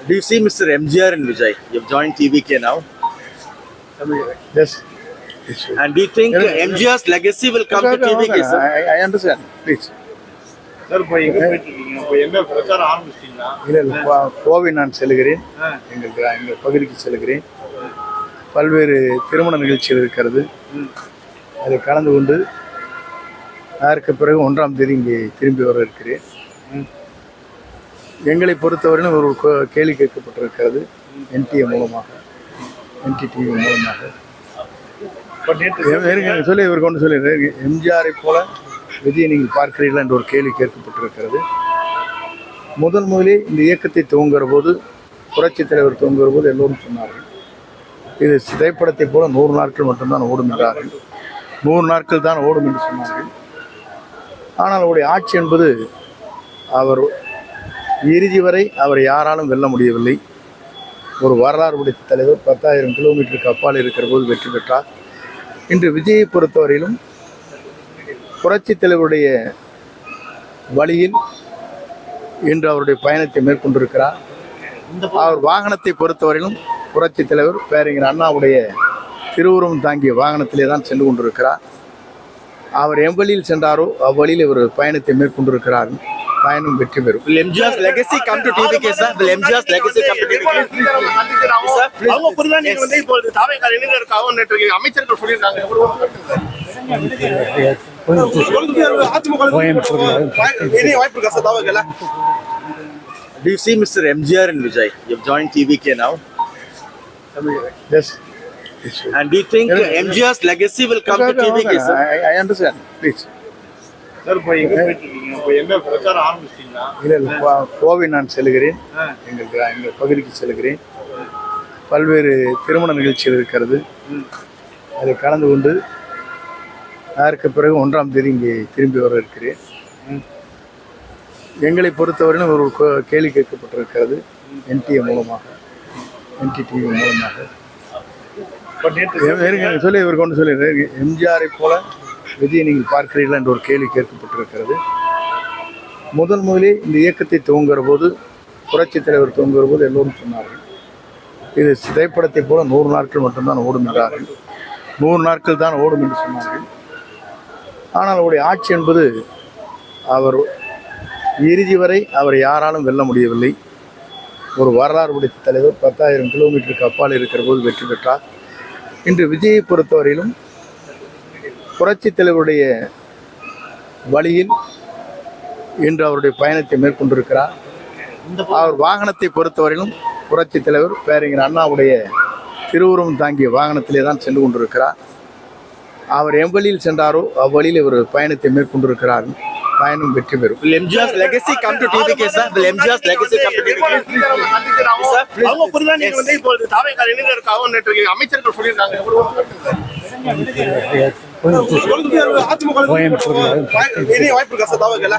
Do you see Mr. MGR and Vijay? You've joined TVK now. Yes. And do you think uh, MGR's legacy will come to TVK, sir? I, I understand. Please. Sir இப்போ எங்க போயிட்டு இருக்கீங்க இப்போ என்ன பிரச்சாரம் ஆரம்பிச்சிட்டீங்களா இல்லை இல்லை கோவை நான் செல்கிறேன் எங்கள் கிரா- எங்கள் பகுதிக்கு செல்கிறேன் பல்வேறு திருமண நிகழ்ச்சிகள் இருக்கிறது அதை கலந்து கொண்டு அதற்கு பிறகு ஒன்றாம் தேதி இங்கே திரும்பி வர இருக்கிறேன் எங்களை பொறுத்தவரையிலும் ஒரு கேள்வி கேட்கப்பட்டிருக்கிறது. என்டிஏ மூலமாக. என்டிடிவி மூலமாக. சொல்லி இவர் கொண்டு சொல்லி. எம்ஜிஆரை போல விஜயை நீங்கள் பார்க்கிறீர்களா என்ற ஒரு கேள்வி கேட்கப்பட்டிருக்கிறது. முதன் முதலே இந்த இயக்கத்தை துவங்குற போது புரட்சி தலைவர் துவங்குற போது எல்லோரும் சொன்னார்கள். இது திரைப்படத்தை போல நூறு நாட்கள் மட்டும்தான் ஓடும் என்றார்கள். நூறு நாட்கள் தான் ஓடும் என்று சொன்னார்கள். ஆனால் அவருடைய ஆட்சி என்பது அவர் இறுதி வரை அவர் யாராலும் வெல்ல முடியவில்லை. ஒரு வரலாறு உடைத்த தலைவர் பத்தாயிரம் கிலோமீட்டருக்கு அப்பால் இருக்கிற போது வெற்றி பெற்றார். இன்று விஜயை பொறுத்தவரையிலும் புரட்சி தலைவருடைய வழியில் இன்று அவருடைய பயணத்தை மேற்கொண்டிருக்கிறார். அவர் வாகனத்தை பொறுத்தவரையிலும் புரட்சி தலைவர் பேரறிஞர் அண்ணாவுடைய திருவுருவம் தாங்கிய வாகனத்திலே தான் சென்று கொண்டிருக்கிறார். அவர் எவ்வழியில் சென்றாரோ அவ்வழியில் இவர் பயணத்தை மேற்கொண்டிருக்கிறார். பயணம் வெற்றி பெறும் Will MGR's legacy come to TVK, sir? Will MGR's legacy come to TVK? Sir, please. அவங்க புரிதான் நீங்க வந்து இப்போ தாவேக்கார இளைஞருக்காக நேற்று அமைச்சர்கள் சொல்லியிருக்காங்க இனி வாய்ப்பு இருக்கா sir தாவேக்கல Do you see Mr. MGR and Vijay? You've joined TVK now. Yes And do you think uh, MGR's legacy will come to TVK, sir? I understand please sir இல்லை இல்லை. கோவை நான் செல்கிறேன். எங்கள் எங்கள் பகுதிக்கு செல்கிறேன். பல்வேறு திருமண நிகழ்ச்சிகள் இருக்கிறது. அதை கலந்து கொண்டு அதற்கு பிறகு ஒன்றாம் தேதி இங்கே திரும்பி வர இருக்கிறேன். எங்களை பொறுத்தவரையிலும் ஒரு கேள்வி கேட்கப்பட்டிருக்கிறது. என்டிஏ மூலமாக. என்டிடிவி மூலமாக. சொல்லி இவர் கொண்டு சொல்லி எம்ஜிஆரை போல விதியை நீங்கள் பார்க்கிறீர்களா என்ற ஒரு கேள்வி கேட்கப்பட்டிருக்கிறது. முதல் முதலே இந்த இயக்கத்தை துவங்குகிற போது புரட்சி தலைவர் துவங்குகிற போது எல்லோரும் சொன்னார்கள். இது திரைப்படத்தை போல நூறு நாட்கள் மட்டும்தான் ஓடும் என்றார்கள். நூறு நாட்கள் தான் ஓடும் என்று சொன்னார்கள். ஆனால் அவருடைய ஆட்சி என்பது அவர் இறுதி வரை அவர் யாராலும் வெல்ல முடியவில்லை. ஒரு வரலாறு உடைத்த தலைவர் பத்தாயிரம் கிலோமீட்டருக்கு அப்பால் இருக்கிற போது வெற்றி பெற்றார். இன்று விஜயை பொறுத்தவரையிலும் புரட்சி தலைவருடைய வழியில் இன்று அவருடைய பயணத்தை மேற்கொண்டிருக்கிறார். அவர் வாகனத்தை பொறுத்தவரையிலும் புரட்சி தலைவர் பேரறிஞர் அண்ணாவுடைய திருவுருவம் தாங்கிய வாகனத்திலே தான் சென்று கொண்டிருக்கிறார். அவர் எவ்வழியில் சென்றாரோ அவ்வழியில் இவர் பயணத்தை மேற்கொண்டிருக்கிறார். பயணம் வெற்றி பெறும். அவங்க புரிதான் நீங்க வந்து இப்போ தாவேக்கார இளைஞருக்காக நேற்று அமைச்சர்கள் சொல்லியிருக்காங்க. அதிமுக வாய்ப்பு இருக்கா சார் தாவேக்கல